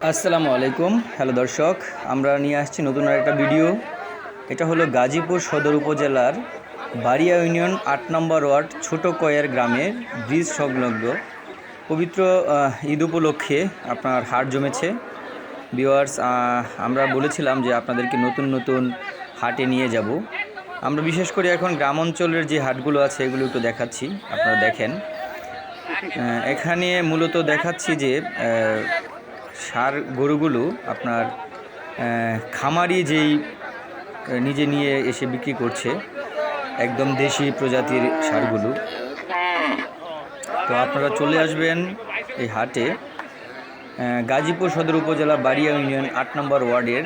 আসসালামু আলাইকুম। হ্যালো দর্শক, আমরা নিয়ে আসছি নতুন আরেকটা ভিডিও। এটা হলো গাজীপুর সদর উপজেলার বাড়িয়া ইউনিয়ন আট নম্বর ওয়ার্ড ছোট কয়ের গ্রামের ব্রিজ সংলগ্ন। পবিত্র ঈদ উপলক্ষে আপনার হাট জমেছে। ভিওয়ার্স আমরা বলেছিলাম যে আপনাদেরকে নতুন নতুন হাটে নিয়ে যাব। আমরা বিশেষ করে এখন গ্রাম অঞ্চলের যে হাটগুলো আছে, এগুলো একটু দেখাচ্ছি, আপনারা দেখেন। এখানে মূলত দেখাচ্ছি যে সার গরুগুলো আপনার খামারি যেই নিজে নিয়ে এসে বিক্রি করছে, একদম দেশি প্রজাতির সারগুলো। তো আপনারা চলে আসবেন এই হাটে গাজীপুর সদর উপজেলা বাড়িয়া ইউনিয়ন আট নম্বর ওয়ার্ডের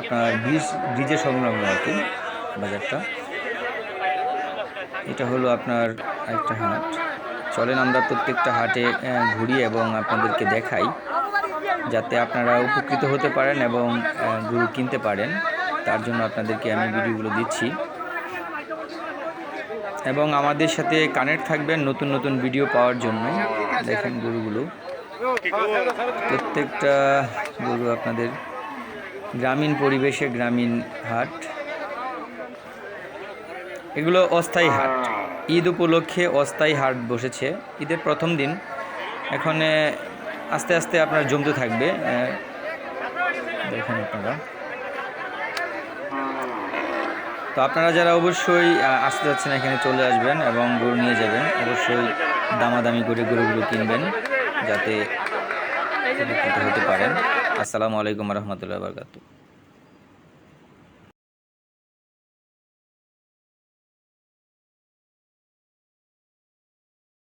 আপনার ব্রিজ ব্রিজের সংলগ্ন আর কি বাজারটা। এটা হলো আপনার একটা হাট। চলেন, আমরা প্রত্যেকটা হাটে ঘুরি এবং আপনাদেরকে দেখাই, যাতে আপনারা উপকৃত হতে পারেন এবং গরু কিনতে পারেন। তার জন্য আপনাদেরকে আমি ভিডিওগুলো দিচ্ছি। এবং আমাদের সাথে কানেক্ট থাকবেন নতুন নতুন ভিডিও পাওয়ার জন্য দেখেন গরুগুলো। প্রত্যেকটা গরু আপনাদের গ্রামীণ পরিবেশে গ্রামীণ হাট। এগুলো অস্থায়ী হাট। ঈদ উপলক্ষে অস্থায়ী হাট বসেছে। ঈদের প্রথম দিন এখন আস্তে আস্তে আপনার জমতে থাকবে। দেখেন আপনারা। তো আপনারা যারা অবশ্যই আসতে যাচ্ছেন এখানে চলে আসবেন এবং গরু নিয়ে যাবেন, অবশ্যই দামাদামি করে গরুগুলো কিনবেন যাতে হতে পারেন। আসসালামু আলাইকুম রহমতুল্লাহ বরকাতু